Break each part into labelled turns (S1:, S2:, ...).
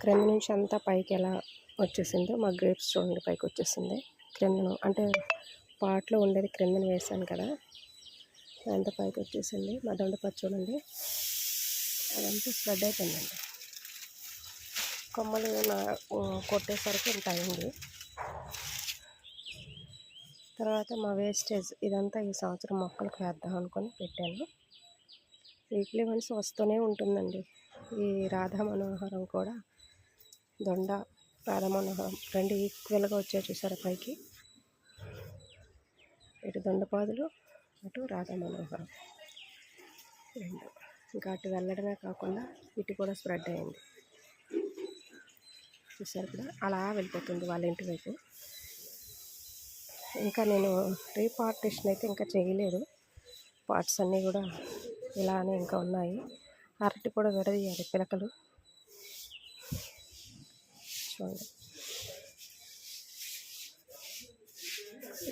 S1: క్రింద నుంచి అంతా పైకి ఎలా వచ్చేసిందో మా గ్రేప్స్ చూడండి పైకి వచ్చేసింది. క్రిందను అంటే పాట్లో ఉండేది క్రిందన వేసాను కదా అదంతా పైకి వచ్చేసింది. మా దొండపచ్చి చూడండి. అదంతా స్ప్రెడ్ అయిపోయిందండి. కొమ్మలు నా కొట్టేసరికి ఇంత అయింది. తర్వాత మా వేస్టేజ్ ఇదంతా ఈ సంవత్సరం మొక్కలకు వేద్దాం అనుకొని పెట్టాను. వీక్లీ వన్స్ వస్తూనే ఉంటుందండి. ఈ రాధా మనోహరం కూడా దొండ రాధా మనోహరం రెండు ఈక్వల్గా వచ్చాయి చూసారా పైకి. ఇటు దొండపాదులు అటు రాధా మనోహరం. రెండు. ఇంకా అటు వెళ్ళడమే కాకుండా ఇటు కూడా స్ప్రెడ్ అయింది. చూసారు కదా అలా వెళ్ళిపోతుంది వాళ్ళ ఇంటి వైపు. ఇంకా నేను రీపార్టిషన్ అయితే ఇంకా చేయలేదు. పార్ట్స్ అన్నీ కూడా ఇలానే ఇంకా ఉన్నాయి. అరటి కూడా విడదీయాలి పిలకలు. చూడండి.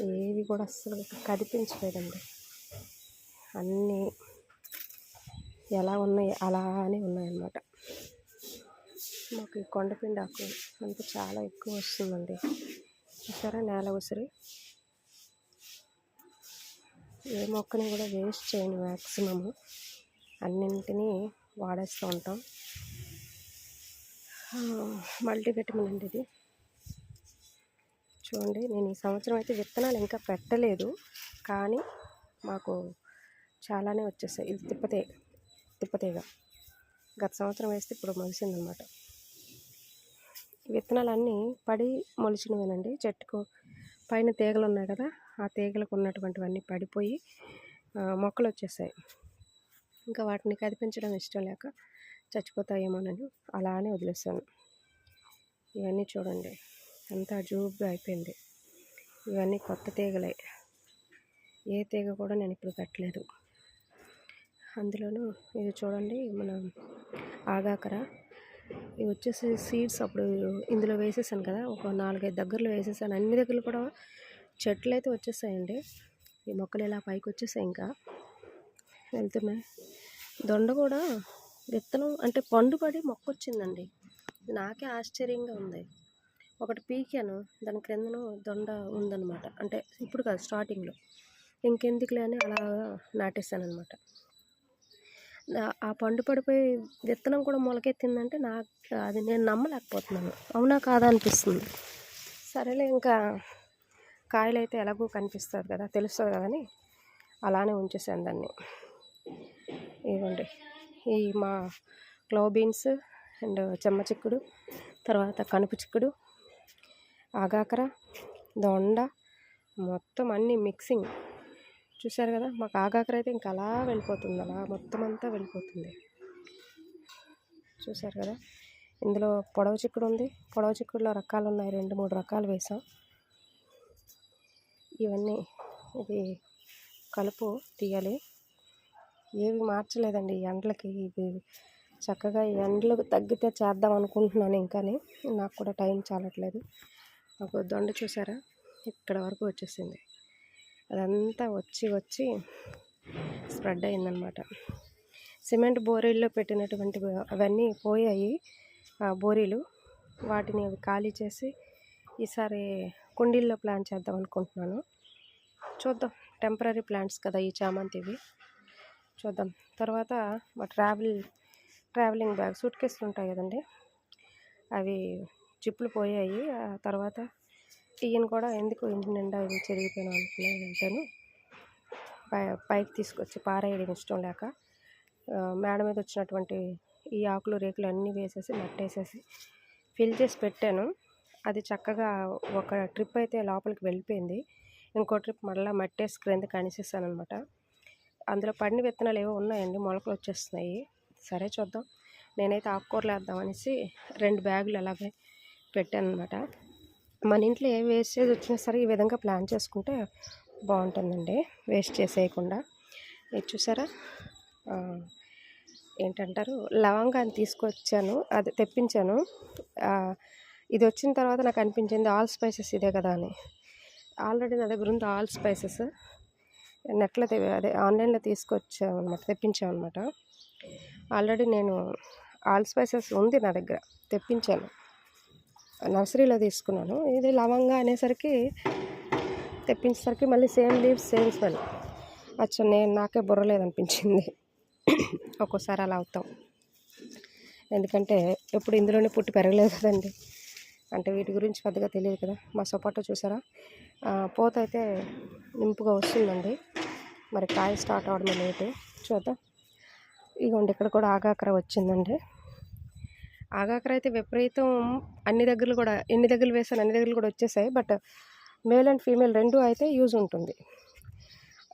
S1: ఏవి కూడా అస్సలు కదిపించలేదండి. అన్నీ ఎలా ఉన్నాయి అలానే ఉన్నాయన్నమాట. మాకు ఈ కొండపిండి ఆకు అంత చాలా ఎక్కువ వస్తుందండి. చూసారా నేల ఉసిరి? ఏ మొక్కని కూడా వేస్ట్ చేయను మ్యాక్సిమము అన్నింటినీ వాడేస్తూ ఉంటాం. మల్టీవిటమిన్ అండి ఇది. చూడండి నేను ఈ సంవత్సరం అయితే విత్తనాలు ఇంకా పెట్టలేదు కానీ మాకు చాలానే వచ్చేసాయి. ఇది తిప్పతే తిప్పతేగా. గత సంవత్సరం వేస్తే ఇప్పుడు మొలిసిందనమాట. విత్తనాలన్నీ పడి మొలిచినవేనండి. చెట్టుకు పైన తీగలు ఉన్నాయి కదా ఆ తీగలకు ఉన్నటువంటివన్నీ పడిపోయి మొక్కలు వచ్చేసాయి ఇంకా వాటిని కదిపించడం ఇష్టం లేక చచ్చిపోతాయేమోనని అలానే వదిలేసాను ఇవన్నీ చూడండి అంతా జూబ్గా అయిపోయింది. ఇవన్నీ కొత్త తీగలే. ఏ తీగ కూడా నేను ఇప్పుడు పెట్టలేదు. అందులోనూ ఇది చూడండి మన ఆగాకర. ఇవి వచ్చేసి సీడ్స్ అప్పుడు ఇందులో వేసేసాను కదా ఒక నాలుగైదు దగ్గరలో వేసేసాను. అన్ని దగ్గరలు కూడా చెట్లు అయితే వచ్చేసాయండి. ఈ మొక్కలు ఇలా పైకి వచ్చేసాయి ఇంకా. వెళ్తున్నాయి దొండ కూడా విత్తనం అంటే పండు పడి మొక్క వచ్చిందండి నాకే ఆశ్చర్యంగా ఉంది. ఒకటి పీకాను దాని క్రిందను దొండ ఉందన్నమాట. అంటే ఇప్పుడు కాదు స్టార్టింగ్లో. ఇంకెందుకులే అని అలా నాటేశాను అనమాట ఆ పండు పడిపోయి విత్తనం కూడా మొలకెత్తిందంటే నాకు అది నేను నమ్మలేకపోతున్నాను. అవునా కాదా అనిపిస్తుంది. సరేలే ఇంకా కాయలు అయితే ఎలాగో కనిపిస్తుంది కదా తెలుస్తుంది కదా అని అలానే ఉంచేసాను దాన్ని. ఇవ్వండి. ఈ మా క్లో బీన్స్ అండ్ చెమ్మ చిక్కుడు తర్వాత కనుపు చిక్కుడు ఆగాకర దొండ మొత్తం అన్నీ మిక్సింగ్. చూసారు కదా మాకు ఆగాకర అయితే ఇంకా అలా వెళ్ళిపోతుంది అలా మొత్తం అంతా వెళ్ళిపోతుంది. చూసారు కదా ఇందులో పొడవ చిక్కుడు ఉంది. పొడవ చిక్కుడులో రకాలు ఉన్నాయి రెండు మూడు రకాలు వేసాం. ఇవన్నీ ఇది కలుపు తీయాలి. ఏవి మార్చలేదండి ఈ ఎండలకి. ఇవి చక్కగా ఈ ఎండలు తగ్గితే చేద్దాం అనుకుంటున్నాను ఇంకాని. నాకు కూడా టైం చాలట్లేదు. నాకు దొండ చూసారా? ఇక్కడ వరకు వచ్చేసింది. అదంతా వచ్చి వచ్చి స్ప్రెడ్ అయిందనమాట. సిమెంట్ బోరీల్లో పెట్టినటువంటి అవన్నీ పోయాయి బోరీలు. వాటిని అవి ఖాళీ చేసి ఈసారి కుండీల్లో ప్లాన్ చేద్దాం అనుకుంటున్నాను. చూద్దాం. టెంపరీ ప్లాంట్స్ కదా ఈ చామంతివి. చూద్దాం. తర్వాత మా ట్రావెల్ ట్రావెలింగ్ బ్యాగ్ సూట్ కేసులు ఉంటాయి కదండి. అవి జిప్పులు పోయాయి. ఆ తర్వాత ఈయన కూడా ఎందుకు ఇంటి నిండా ఇవి చెరిగిపోయినా అనుకునే వెంటనే పై పైకి తీసుకొచ్చి పారేయడం ఇష్టం లేక మేడ మీద వచ్చినటువంటి ఈ ఆకులు రేకులు అన్నీ వేసేసి మట్టేసేసి ఫిల్ చేసి పెట్టాను. అది చక్కగా ఒక ట్రిప్ అయితే లోపలికి వెళ్ళిపోయింది. ఇంకో ట్రిప్ మళ్ళీ మట్టేసి క్రింద కనిసేసాను అనమాట అందులో పడిన విత్తనాలు ఏవో ఉన్నాయండి మొలకలు వచ్చేస్తున్నాయి. సరే చూద్దాం. నేనైతే ఆకుకూరలు వేద్దాం అనేసి రెండు బ్యాగులు అలాగే పెట్టాను అనమాట మన ఇంట్లో ఏ వేస్టేజ్ వచ్చినా సరే ఈ విధంగా ప్లాన్ చేసుకుంటే బాగుంటుందండి వేస్ట్ చేసేయకుండా. ఇది చూసారా? ఏంటంటారు? లవంగాన్ని తీసుకొచ్చాను అది తెప్పించాను. ఇది వచ్చిన తర్వాత నాకు అనిపించింది ఆల్ స్పైసెస్ ఇదే కదా అని. ఆల్రెడీ నా దగ్గర ఉంది ఆల్ స్పైసెస్ నెట్లో అదే ఆన్లైన్లో తీసుకొచ్చాం అనమాట తెప్పించాం అనమాట ఆల్రెడీ నేను ఆల్ స్పైసెస్ ఉంది నా దగ్గర తెప్పించాను. నర్సరీలో తీసుకున్నాను. ఇది లవంగా అనేసరికి తెప్పించేసరికి మళ్ళీ సేమ్ లీవ్స్ సేమ్ స్మెల్. అచ్చా నేను నాకే బుర్రలేదనిపించింది ఒక్కోసారి అలా అవుతాం. ఎందుకంటే ఎప్పుడు ఇందులోనే పుట్టి పెరగలేదు కదండి. అంటే వీటి గురించి పెద్దగా తెలియదు కదా. మా సపోటా చూసారా? పూత అయితే నింపుగా వస్తుందండి. మరి కాయ స్టార్ట్ అవడమే లేటు. చూద్దాం. ఇగోండి ఇక్కడ కూడా ఆగాకర వచ్చిందండి. ఆగాకర అయితే విపరీతం అన్ని దగ్గరలు కూడా ఎన్ని దగ్గరలు వేసాను అన్ని దగ్గరలు కూడా వచ్చేసాయి. బట్ మేల్ అండ్ ఫీమేల్ రెండు అయితే యూజ్ ఉంటుంది.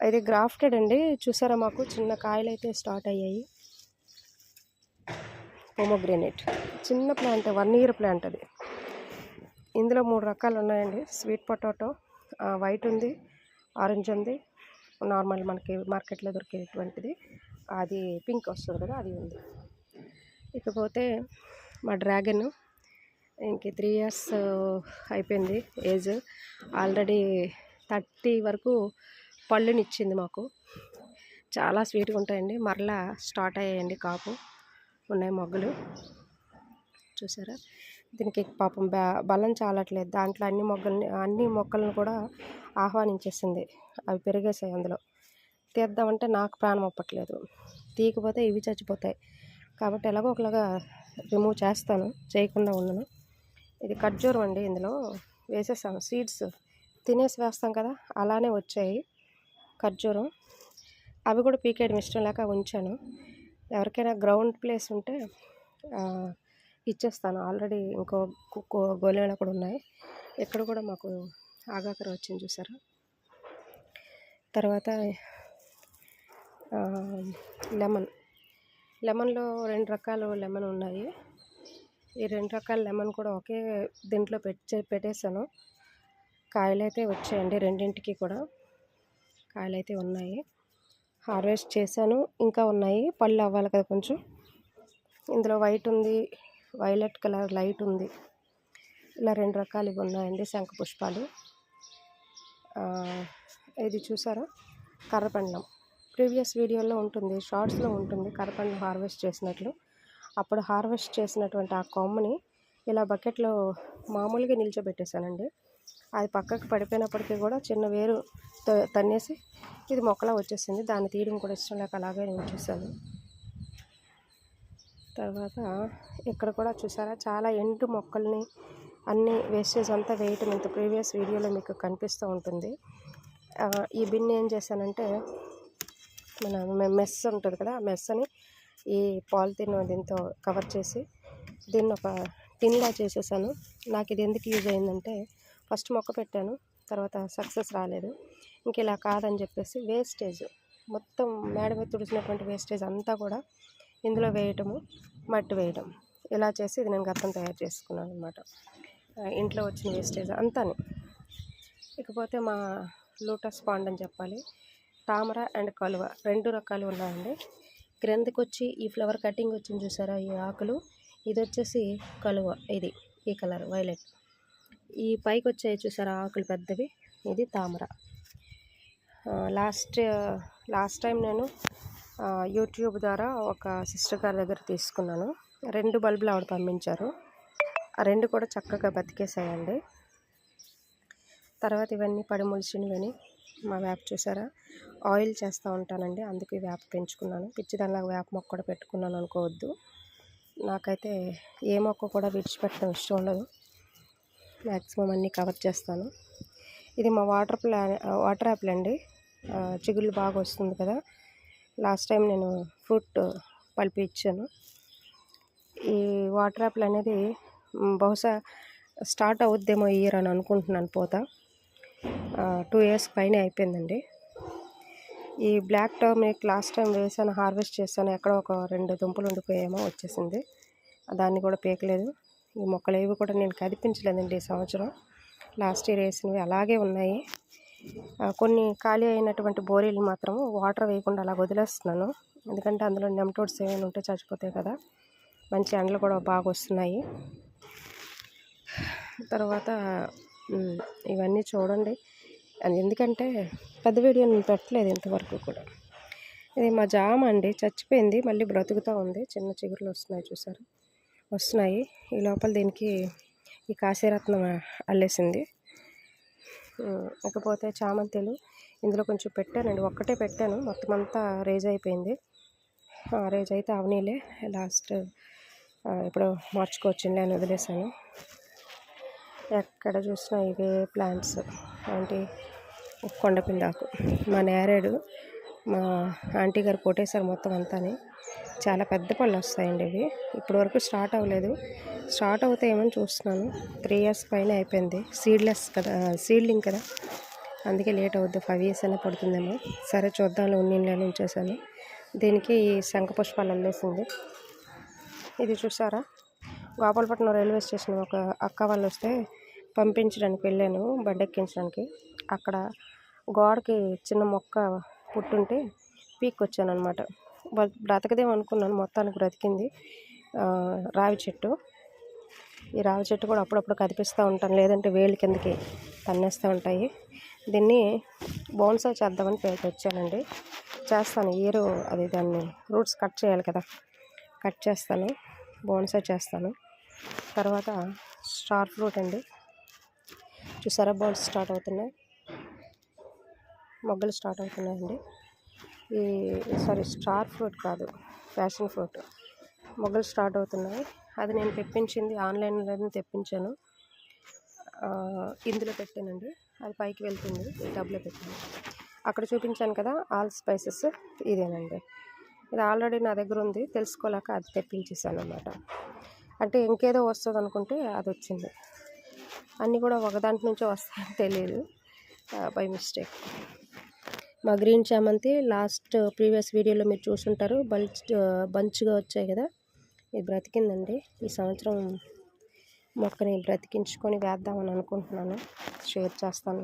S1: ఇది గ్రాఫ్టెడ్ అండి. చూసారా మాకు? చిన్న కాయలు అయితే స్టార్ట్ అయ్యాయి. పోమోగ్రేనేట్. చిన్న ప్లాంట్ వన్ ఇయర్ ప్లాంట్ అది. ఇందులో మూడు రకాలు ఉన్నాయండి. స్వీట్ పొటాటో వైట్ ఉంది ఆరెంజ్ ఉంది. నార్మల్ మనకి మార్కెట్లో దొరికేటువంటిది. అది పింక్ వస్తుంది కదా అది ఉంది. ఇకపోతే మా డ్రాగన్ ఇంక త్రీ ఇయర్స్ అయిపోయింది ఏజ్. ఆల్రెడీ థర్టీ వరకు పళ్ళునిచ్చింది మాకు. చాలా స్వీట్గా ఉంటాయండి. మరలా స్టార్ట్ అయ్యాయండి కాపు. ఉన్నాయి మొగ్గలు. చూసారా? దీనికి పాపం బ బలం చాలట్లేదు. దాంట్లో అన్ని మొగ్గల్ని అన్ని మొక్కలను కూడా ఆహ్వానించేసింది. అవి పెరిగేసాయి అందులో. తీద్దామంటే నాకు ప్రాణం అప్పట్లేదు. తీయకపోతే ఇవి చచ్చిపోతాయి. కాబట్టి ఎలాగో ఒకలాగా రిమూవ్ చేస్తాను. చేయకుండా ఉండను. ఇది ఖర్జూరం అండి ఇందులో. వేసేసాను. సీడ్స్ తినేసి వేస్తాం కదా అలానే వచ్చాయి ఖర్జూరం అవి కూడా పీకేయడం ఇష్టం లేక ఉంచాను. ఎవరికైనా గ్రౌండ్ ప్లేస్ ఉంటే ఇచ్చేస్తాను. ఆల్రెడీ ఇంకో కుక్కో గోళీలు కూడా ఉన్నాయి. ఇక్కడ కూడా మాకు ఆగాకర వచ్చింది చూసారా? తర్వాత లెమన్. లెమన్లో రెండు రకాలు లెమన్ ఉన్నాయి. ఈ రెండు రకాల లెమన్ కూడా ఒకే దీంట్లో పెట్టే పెట్టేశాను. కాయలైతే వచ్చాయండి రెండింటికి కూడా. కాయలైతే ఉన్నాయి. హార్వెస్ట్ చేశాను. ఇంకా ఉన్నాయి. పళ్ళు అవ్వాలి కదా కొంచెం. ఇందులో వైట్ ఉంది. వైలెట్ కలర్ లైట్ ఉంది. ఇలా రెండు రకాలు ఇవి ఉన్నాయండి శంఖ పుష్పాలు. ఇది చూసారా? కర్రపండం. ప్రీవియస్ వీడియోలో ఉంటుంది షార్ట్స్లో ఉంటుంది కర్రపండం హార్వెస్ట్ చేసినట్లు. అప్పుడు హార్వెస్ట్ చేసినటువంటి ఆ కొమ్మని ఇలా బకెట్లో మామూలుగా నిల్చోబెట్టేశానండి. అది పక్కకు పడిపోయినప్పటికీ కూడా చిన్న వేరు త- తన్నేసి ఇది మొక్కలా వచ్చేసింది. దాన్ని తీయడం కూడా ఇష్టం లేక అలాగే నేను ఉంచేసాను తర్వాత ఇక్కడ కూడా చూసారా? చాలా ఎండు మొక్కల్ని అన్ని వేస్టేజ్ అంతా వేయటం ఇంత ప్రీవియస్ వీడియోలో మీకు కనిపిస్తూ ఉంటుంది. ఈ బిన్ ఏం చేశానంటే మన మెస్ ఉంటుంది కదా ఆ మెస్ అని ఈ పాలిథిన్ దీంతో కవర్ చేసి దీన్ని ఒక టిన్లా చేసేసాను. నాకు ఇది ఎందుకు యూజ్ అయిందంటే ఫస్ట్ మొక్క పెట్టాను తర్వాత సక్సెస్ రాలేదు. ఇంక ఇలా కాదని చెప్పేసి వేస్టేజ్ మొత్తం మేడ మీద తుడిచినటువంటి వేస్టేజ్ అంతా కూడా ఇందులో వేయటము మట్టి వేయడం ఇలా చేసి ఇది నేను గతం తయారు చేసుకున్నాను అనమాట ఇంట్లో వచ్చిన వేస్టేజ్ అంతాని. ఇకపోతే మా లోటస్ పాండ్ అని చెప్పాలి. తామర అండ్ కలువ రెండు రకాలు ఉన్నాయండి. క్రిందకి వచ్చి ఈ ఫ్లవర్ కటింగ్ వచ్చింది చూసారా? ఈ ఆకులు. ఇది వచ్చేసి కలువ. ఇది ఈ కలర్ వైలెట్. ఈ పైకి వచ్చాయి చూసారా? ఆకులు పెద్దవి. ఇది తామర. లాస్ట్ లాస్ట్ టైం నేను యూట్యూబ్ ద్వారా ఒక సిస్టర్ గారి దగ్గర తీసుకున్నాను. రెండు బల్బులు ఆవిడ పంపించారు. ఆ రెండు కూడా చక్కగా బతికేసాయండి తర్వాత ఇవన్నీ పడిములిచినవని మా వేప చూసారా? ఆయిల్ చేస్తూ ఉంటానండి. అందుకే వేప పెంచుకున్నాను. పిచ్చిదానిలాగా వేప మొక్క కూడా పెట్టుకున్నాను అనుకోవద్దు. నాకైతే ఏ మొక్క కూడా విడిచిపెట్టడం ఇష్టం ఉండదు. మ్యాక్సిమం అన్నీ కవర్ చేస్తాను. ఇది మా వాటర్ ప్లా వాటర్ యాపిల్ అండి. చిగుళ్ళు బాగా వస్తుంది కదా. లాస్ట్ టైం నేను ఫ్రూట్ పల్పి ఇచ్చాను. ఈ వాటర్ యాపిల్ అనేది బహుశా స్టార్ట్ అవుద్దేమో ఇయర్ అని అనుకుంటున్నాను పోతా. టూ ఇయర్స్ పైన అయిపోయిందండి. ఈ బ్లాక్ టర్మిక్ లాస్ట్ టైం వేసాను హార్వెస్ట్ చేశాను ఎక్కడో ఒక రెండు దుంపలు ఉండిపోయామో వచ్చేసింది. దాన్ని కూడా పీకలేదు. ఈ మొక్కలు ఏవి కూడా నేను కదిపించలేదండి ఈ సంవత్సరం. లాస్ట్ ఇయర్ వేసినవి అలాగే ఉన్నాయి. కొన్ని ఖాళీ అయినటువంటి బోరీలు మాత్రం వాటర్ వేయకుండా అలా వదిలేస్తున్నాను. ఎందుకంటే అందులో నెమటోడ్స్ ఏమైనా ఉంటే చచ్చిపోతాయి కదా. మంచి ఎండలు కూడా బాగా వస్తున్నాయి. తర్వాత ఇవన్నీ చూడండి. అది ఎందుకంటే పెద్ద వీడియో నేను పెట్టలేదు ఇంతవరకు కూడా. ఇది మా జామ అండి. చచ్చిపోయింది. మళ్ళీ బ్రతుకుతూ ఉంది. చిన్న చిగురులు వస్తున్నాయి చూసారు? వస్తున్నాయి. ఈ లోపల దీనికి ఈ కాశీరత్నం అల్లేసింది. ఇకపోతే చామంతిలు ఇందులో కొంచెం పెట్టానండి. ఒక్కటే పెట్టాను. మొత్తం అంతా రేజ్ అయిపోయింది. ఆ, రేజ్ అయితే అవనీలే. లాస్ట్ ఇప్పుడు మార్చుకోవచ్చులే అని వదిలేసాను ఎక్కడ చూసినా ఇవే ప్లాంట్స్ ఏంటి కొండపిండాకు మా నేరేడు మా ఆంటీ గారు కొట్టేశారు మొత్తం అంతాని. చాలా పెద్ద పళ్ళు వస్తాయండి ఇవి. ఇప్పటి వరకు స్టార్ట్ అవ్వలేదు. స్టార్ట్ అవుతాయేమని చూస్తున్నాను. త్రీ ఇయర్స్ పైన అయిపోయింది. సీడ్లెస్ కదా సీడ్లింగ్ కదా. అందుకే లేట్ అవుద్ది. ఫైవ్ ఇయర్స్ అయినా పడుతుందేమో. సరే చూద్దాం ఉన్నీళ్ళని ఉంచేసాను దీనికి ఈ శంఖ పుష్పాలు అల్లేసింది ఇది చూసారా? గోపాలపట్నం రైల్వే స్టేషన్ ఒక అక్క వాళ్ళు వస్తే పంపించడానికి వెళ్ళాను బడ్డెక్కించడానికి అక్కడ గోడకి చిన్న మొక్క పుట్టుంటే పీక్ వచ్చాను అనమాట బ్రతకదేమో అనుకున్నాను. మొత్తానికి బ్రతికింది. రావి చెట్టు. ఈ రావి చెట్టు కూడా అప్పుడప్పుడు కదిపిస్తూ ఉంటాను. లేదంటే వేళ్ళ కిందకి తన్నేస్తూ ఉంటాయి. దీన్ని బోన్సా చేద్దామని పేరుకి వచ్చానండి చేస్తాను. ఈరు అది దాన్ని రూట్స్ కట్ చేయాలి కదా. కట్ చేస్తాను. బోన్సా చేస్తాను. తర్వాత స్టార్ ఫ్రూట్ అండి. చూసారా బోన్స్ స్టార్ట్ అవుతున్నాయి? మొగ్గలు స్టార్ట్ అవుతున్నాయండి. ఈ సారీ స్టార్ ఫ్రూట్ కాదు ప్యాషన్ ఫ్రూట్. మొగ్గలు స్టార్ట్ అవుతున్నాయి. అది నేను తెప్పించింది ఆన్లైన్లో తెప్పించాను. ఇందులో పెట్టానండి. అది పైకి వెళ్తుంది ఈ టబ్లో పెట్టాను. అక్కడ చూపించాను కదా ఆల్ స్పైసెస్ ఇదేనండి. ఇది ఆల్రెడీ నా దగ్గర ఉంది తెలుసుకోలేక అది తెప్పించేసాను అనమాట అంటే ఇంకేదో వస్తుంది అనుకుంటే అది వచ్చింది. అన్నీ కూడా ఒక దాంట్లో నుంచో వస్తాయని తెలియదు బై మిస్టేక్ మా గ్రీన్ చామంతి లాస్ట్ ప్రీవియస్ వీడియోలో మీరు చూసుంటారు. బల్చ్ బంచ్గా వచ్చాయి కదా. ఇది బ్రతికిందండి. ఈ సంవత్సరం మొక్కని బ్రతికించుకొని వేద్దామని అనుకుంటున్నాను. షేర్ చేస్తాను.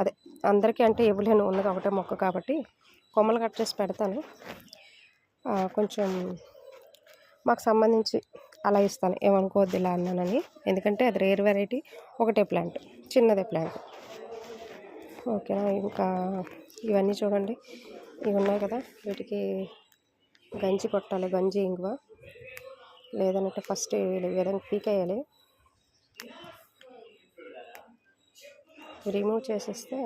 S1: అదే అందరికీ అంటే ఇవ్వలేను. ఉన్నది ఒకటే మొక్క కాబట్టి కొమ్మలు కట్ చేసి పెడతాను. కొంచెం మాకు సంబంధించి అలా ఇస్తాను. ఏమనుకోవద్దు ఇలా అన్నానని. ఎందుకంటే అది రేర్ వెరైటీ ఒకటే ప్లాంట్ చిన్నదే ప్లాంట్. ఓకేనా? ఇంకా ఇవన్నీ చూడండి. ఇవి ఉన్నాయి కదా. వీటికి గంజి కొట్టాలి. గంజి ఇంగువ. లేదంటే ఫస్ట్ ఏదైనా పీకేయాలి. రిమూవ్ చేసేస్తే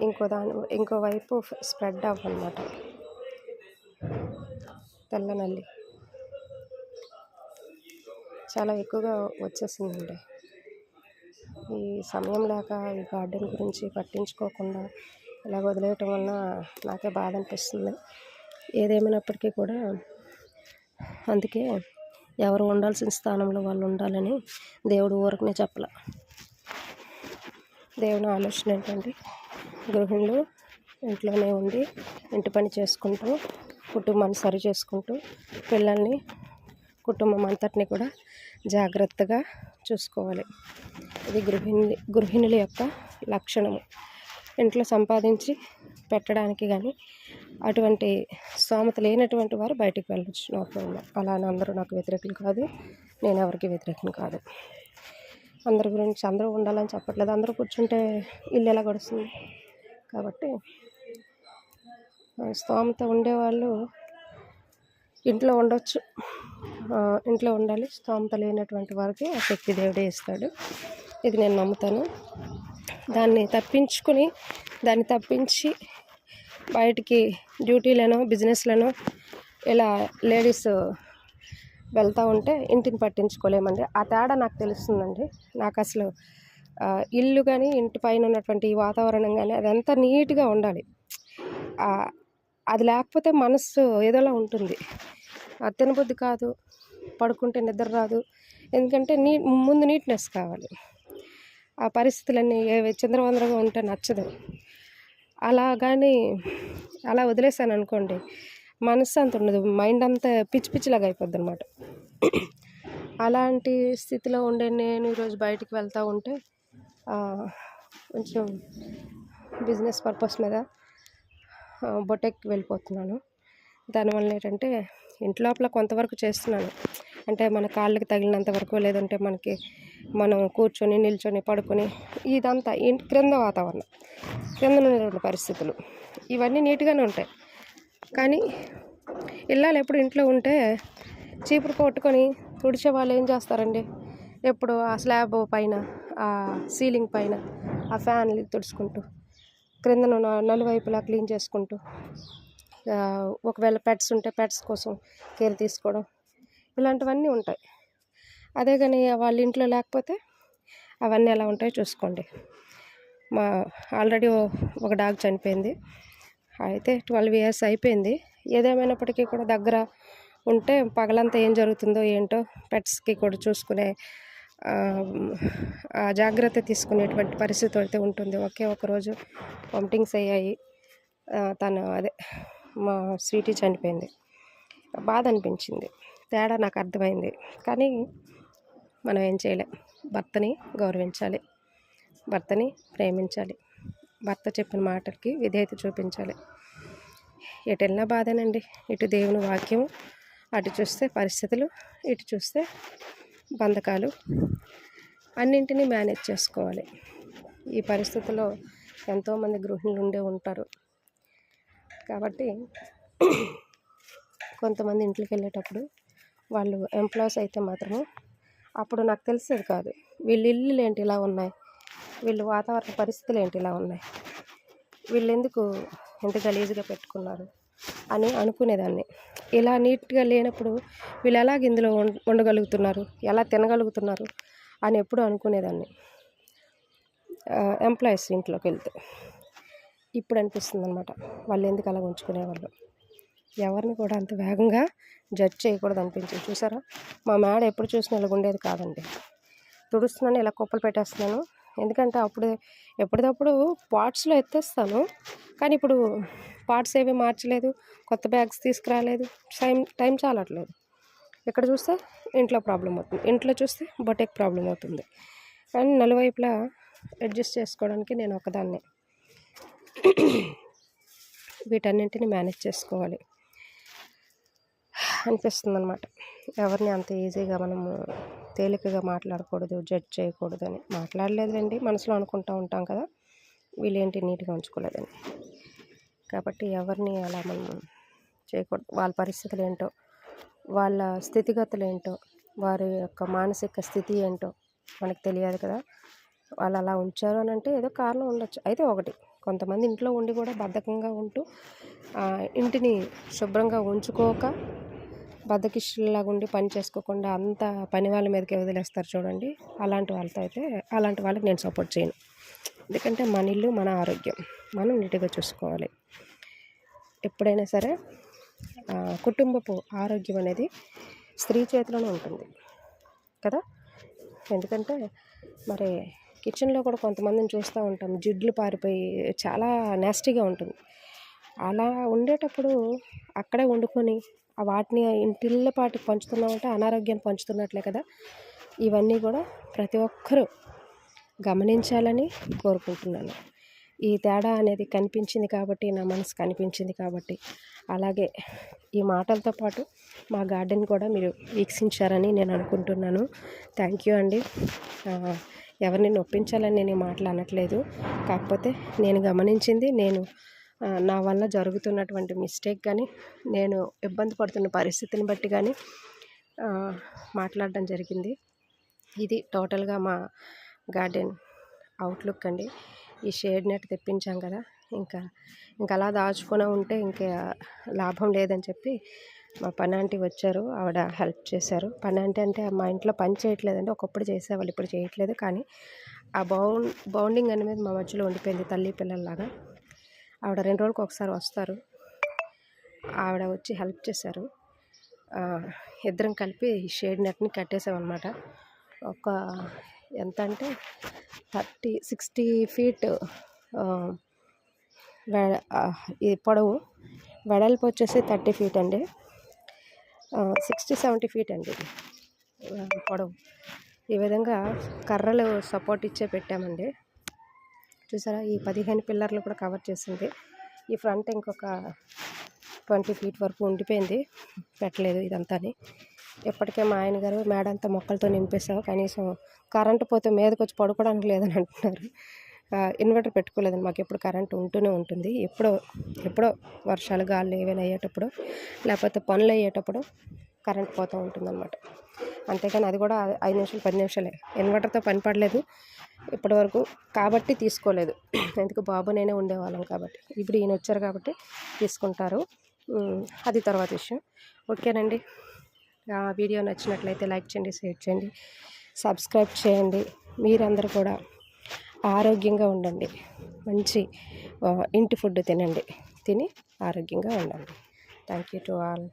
S1: ఇంకో దాని ఇంకో వైపు స్ప్రెడ్ అవ్వనమాట తెల్ల నల్లి చాలా ఎక్కువగా వచ్చేసిందండి. ఈ సమయం లేక ఈ గార్డెన్ గురించి పట్టించుకోకుండా ఇలా వదిలేయటం వల్ల నాకే బాధ అనిపిస్తుంది. ఏదేమైనప్పటికీ కూడా అందుకే ఎవరు ఉండాల్సిన స్థానంలో వాళ్ళు ఉండాలని దేవుడు ఊరకనే చెప్పల. దేవుని ఆలోచన ఏంటంటే గృహిణులు ఇంట్లోనే ఉండి ఇంటి పని చేసుకుంటూ కుటుంబాన్ని సరి చేసుకుంటూ పిల్లల్ని కుటుంబం అంతటిని కూడా జాగ్రత్తగా చూసుకోవాలి. ఇది గృహిణి గృహిణుల యొక్క లక్షణము. ఇంట్లో సంపాదించి పెట్టడానికి కానీ అటువంటి స్తోమత లేనటువంటి వారు బయటికి వెళ్ళొచ్చు. No problem. అలా అని అందరూ నాకు వ్యతిరేకులు కాదు. నేను ఎవరికి వ్యతిరేకం కాదు. అందరి గురించి అందరూ ఉండాలని చెప్పట్లేదు. అందరూ కూర్చుంటే ఇల్లు ఎలా గడుస్తుంది? కాబట్టి స్తోమత ఉండేవాళ్ళు ఇంట్లో ఉండొచ్చు. ఇంట్లో ఉండాలి. స్తోమత లేనటువంటి వారికి ఆ శక్తి దేవుడే ఇస్తాడు. ఇది నేను నమ్ముతాను. దాన్ని తప్పించుకుని దాన్ని తప్పించి బయటికి డ్యూటీలను బిజినెస్లను ఇలా లేడీస్ వెళ్తూ ఉంటే ఇంటిని పట్టించుకోలేమండి. ఆ తేడా నాకు తెలుస్తుందండి. నాకు అసలు ఇల్లు కానీ ఇంటి పైన ఉన్నటువంటి ఈ వాతావరణం కానీ అదంతా నీట్గా ఉండాలి. అది లేకపోతే మనసు ఏదోలా ఉంటుంది. తినబుద్ధి కాదు పడుకుంటే నిద్ర రాదు. ఎందుకంటే నీ ముందు నీట్నెస్ కావాలి. ఆ పరిస్థితులన్నీ ఏవి చంద్రవందరగా ఉంటే నచ్చదు. అలా కానీ అలా వదిలేసాను అనుకోండి మనసు అంత ఉండదు. మైండ్ అంతా పిచ్చి పిచ్చిలాగా అయిపోద్ది అనమాట అలాంటి స్థితిలో ఉండే నేను ఈరోజు బయటికి వెళ్తూ ఉంటే కొంచెం బిజినెస్ పర్పస్ మీద బొటెక్ బొటెక్కి వెళ్ళిపోతున్నాను. దానివల్ల ఏంటంటే ఇంట్లోపల కొంతవరకు చేస్తున్నాను. అంటే మన కాళ్ళకి తగిలినంత వరకు లేదంటే మనకి మనం కూర్చొని నిల్చొని పడుకొని ఇదంతా క్రింద వాతావరణం. క్రింద ఉన్నటువంటి పరిస్థితులు. ఇవన్నీ నీట్గానే ఉంటాయి. కానీ ఇల్లాలు ఎప్పుడు ఇంట్లో ఉంటే చీపురు కొట్టుకొని తుడిచే వాళ్ళు ఏం చేస్తారండి? ఎప్పుడు ఆ స్లాబ్ పైన ఆ సీలింగ్ పైన ఆ ఫ్యాన్లు తుడుచుకుంటూ క్రిందను నలువైపులా క్లీన్ చేసుకుంటూ ఒకవేళ పెట్స్ ఉంటే పెట్స్ కోసం కేర్ తీసుకోవడం ఇలాంటివన్నీ ఉంటాయి. అదే కానీ వాళ్ళ ఇంట్లో లేకపోతే అవన్నీ ఎలా ఉంటాయో చూసుకోండి. మా ఆల్రెడీ ఒక డాగ్ చనిపోయింది. అయితే ట్వెల్వ్ ఇయర్స్ అయిపోయింది. ఏదేమైనప్పటికీ కూడా దగ్గర ఉంటే పగలంతా ఏం జరుగుతుందో ఏంటో పెట్స్కి కూడా చూసుకునే జాగ్రత్త తీసుకునేటువంటి పరిస్థితి అయితే ఉంటుంది. ఒకే ఒకరోజు వామిటింగ్స్ అయ్యాయి. తను అదే మా స్వీటీ చనిపోయింది. బాధ అనిపించింది. తేడా నాకు అర్థమైంది. కానీ మనం ఏం చేయలేం. భర్తని గౌరవించాలి. భర్తని ప్రేమించాలి. భర్త చెప్పిన మాటలకి విధేయత చూపించాలి. ఎటు వెళ్ళినా బాధేనండి. ఇటు దేవుని వాక్యం అటు చూస్తే పరిస్థితులు ఇటు చూస్తే బంధకాలు అన్నింటినీ మేనేజ్ చేసుకోవాలి. ఈ పరిస్థితుల్లో ఎంతోమంది గృహిణులు ఉండే ఉంటారు. కాబట్టి కొంతమంది ఇంట్లోకి వెళ్ళేటప్పుడు వాళ్ళు ఎంప్లాయీస్ అయితే మాత్రము అప్పుడు నాకు తెలిసేది కాదు. వీళ్ళ ఇల్లులు ఏంటి ఇలా ఉన్నాయి? వీళ్ళు వాతావరణ పరిస్థితులు ఏంటి ఇలా ఉన్నాయి? వీళ్ళు ఎందుకు ఇంత గలీజ్గా పెట్టుకున్నారు అని అనుకునేదాన్ని. ఇలా నీట్గా లేనప్పుడు వీళ్ళు ఎలాగ ఇందులో వం- ఉండగలుగుతున్నారు? ఎలా తినగలుగుతున్నారు? అని ఎప్పుడు అనుకునేదాన్ని. ఎంప్లాయీస్ ఇంట్లోకి వెళ్తే. ఇప్పుడు అనిపిస్తుంది అనమాట వాళ్ళు ఎందుకు అలా ఉంచుకునేవాళ్ళు? ఎవరిని కూడా అంత వేగంగా జడ్జ్ చేయకూడదు అనిపించింది. చూసారా? మా మేడ ఎప్పుడు చూసినా ఇలా ఉండేది కాదండి. తుడుస్తున్నాను ఇలా కుప్పలు పెట్టేస్తున్నాను. ఎందుకంటే అప్పుడు ఎప్పటికప్పుడు పార్ట్స్లో ఎత్తేస్తాను. కానీ ఇప్పుడు పార్ట్స్ ఏవి మార్చలేదు కొత్త బ్యాగ్స్ తీసుకురాలేదు టైం టైం చాలట్లేదు. ఇక్కడ చూస్తే ఇంట్లో ప్రాబ్లం అవుతుంది. ఇంట్లో చూస్తే బొటెక్ ప్రాబ్లం అవుతుంది. కానీ నలువైపులా అడ్జస్ట్ చేసుకోవడానికి నేను ఒకదాన్నే. వీటన్నింటిని మేనేజ్ చేసుకోవాలి. అనిపిస్తుంది అనమాట ఎవరిని అంత ఈజీగా మనము తేలికగా మాట్లాడకూడదు జడ్జ్ చేయకూడదు అని. మాట్లాడలేదులేండి మనసులో అనుకుంటూ ఉంటాం కదా వీళ్ళేంటి నీట్గా ఉంచుకోలేదని. కాబట్టి ఎవరిని అలా మనం చేయకూడదు. వాళ్ళ పరిస్థితులు ఏంటో వాళ్ళ స్థితిగతులు ఏంటో వారి యొక్క మానసిక స్థితి ఏంటో మనకు తెలియదు కదా. వాళ్ళు అలా ఉంచారు అని అంటే ఏదో కారణం ఉండొచ్చు. అయితే ఒకటి కొంతమంది ఇంట్లో ఉండి కూడా బద్ధకంగా ఉంటూ ఇంటిని శుభ్రంగా ఉంచుకోక బద్దకిష్టిలాగా ఉండి పని చేసుకోకుండా అంత పని వాళ్ళ మీదకే వదిలేస్తారు చూడండి. అలాంటి వాళ్ళతో అయితే అలాంటి వాళ్ళకి నేను సపోర్ట్ చేయను. ఎందుకంటే మన ఇల్లు మన ఆరోగ్యం. మనం నీట్గా చూసుకోవాలి. ఎప్పుడైనా సరే కుటుంబపు ఆరోగ్యం అనేది స్త్రీ చేతిలోనే ఉంటుంది. కదా? ఎందుకంటే మరి కిచెన్లో కూడా కొంతమందిని చూస్తూ ఉంటాం. జిడ్లు పారిపోయి చాలా నాస్టీగా ఉంటుంది. అలా ఉండేటప్పుడు అక్కడే వండుకొని వాటిని ఇంటిల్లపాటి పంచుతున్నామంటే అనారోగ్యం పంచుతున్నట్లే కదా. ఇవన్నీ కూడా ప్రతి ఒక్కరూ గమనించాలని కోరుకుంటున్నాను. ఈ తేడా అనేది కనిపించింది కాబట్టి నా మనసు కనిపించింది కాబట్టి అలాగే ఈ మాటలతో పాటు మా గార్డెన్ కూడా మీరు వీక్షించారని నేను అనుకుంటున్నాను. థ్యాంక్ యూ అండి. ఎవరిని నొప్పించాలని నేను ఈ మాటలు అనట్లేదు కాకపోతే నేను గమనించింది నేను నా వల్ల జరుగుతున్నటువంటి మిస్టేక్ కానీ నేను ఇబ్బంది పడుతున్న పరిస్థితిని బట్టి కానీ మాట్లాడడం జరిగింది. ఇది టోటల్గా మా గార్డెన్ అవుట్లుక్ అండి. ఈ షేడ్ నెట్ తెప్పించాం కదా ఇంకా ఇంకా అలా దాచుకునే ఉంటే ఇంకా లాభం లేదని చెప్పి మా పని ఆంటీ వచ్చారు ఆవిడ హెల్ప్ చేశారు. పని ఆంటీ అంటే మా ఇంట్లో పని చేయట్లేదండి ఒకప్పుడు చేసేవాళ్ళు ఇప్పుడు చేయట్లేదు. కానీ ఆ బౌండ్ బౌండింగ్ అనేది మా మధ్యలో ఉండిపోయింది తల్లి పిల్లల్లాగా. ఆవిడ రెండు రోజులకు ఒకసారి వస్తారు. ఆవిడ వచ్చి హెల్ప్ చేశారు. ఇద్దరం కలిపి షేడ్ నెట్ని కట్టేసామన్నమాట. ఒక ఎంత అంటే థర్టీ సిక్స్టీ ఫీట్ ఈ పొడవు వెడల్పు వచ్చేసి థర్టీ ఫీట్ అండి. సిక్స్టీ సెవెంటీ ఫీట్ అండి పొడవు. ఈ విధంగా కర్రలు సపోర్ట్ ఇచ్చే పెట్టామండి. చూసారా? ఈ పదిహేను పిల్లర్లు కూడా కవర్ చేసింది. ఈ ఫ్రంట్ ఇంకొక ట్వంటీ ఫీట్ వరకు ఉండిపోయింది. పెట్టలేదు ఇదంతాని. ఇప్పటికే మా ఆయన గారు మేడ అంతా మొక్కలతో నింపేసావు కనీసం కరెంటు పోతే మీదకి వచ్చి పడుకోవడానికి లేదని అంటున్నారు. ఇన్వర్టర్ పెట్టుకోలేదండి. మాకు ఎప్పుడు కరెంటు ఉంటూనే ఉంటుంది. ఎప్పుడో ఎప్పుడో వర్షాలు గాలి ఏవైనా అయ్యేటప్పుడు లేకపోతే పనులు అయ్యేటప్పుడు కరెంట్ పోతూ ఉంటుందన్నమాట. అంతేకాని అది కూడా ఐదు నిమిషాలు పది నిమిషాలే. ఇన్వర్టర్తో పని పడలేదు. ఇప్పటివరకు కాబట్టి తీసుకోలేదు. ఎందుకు? బాబు నేనే ఉండేవాళ్ళం కాబట్టి. ఇప్పుడు ఈయన వచ్చారు కాబట్టి తీసుకుంటారు. అది తర్వాత విషయం. ఓకేనండి. ఆ వీడియో నచ్చినట్లయితే లైక్ చేయండి షేర్ చేయండి సబ్స్క్రైబ్ చేయండి. మీరందరూ కూడా ఆరోగ్యంగా ఉండండి. మంచి ఇంటి ఫుడ్ తినండి. తిని ఆరోగ్యంగా ఉండండి. Thank you to all.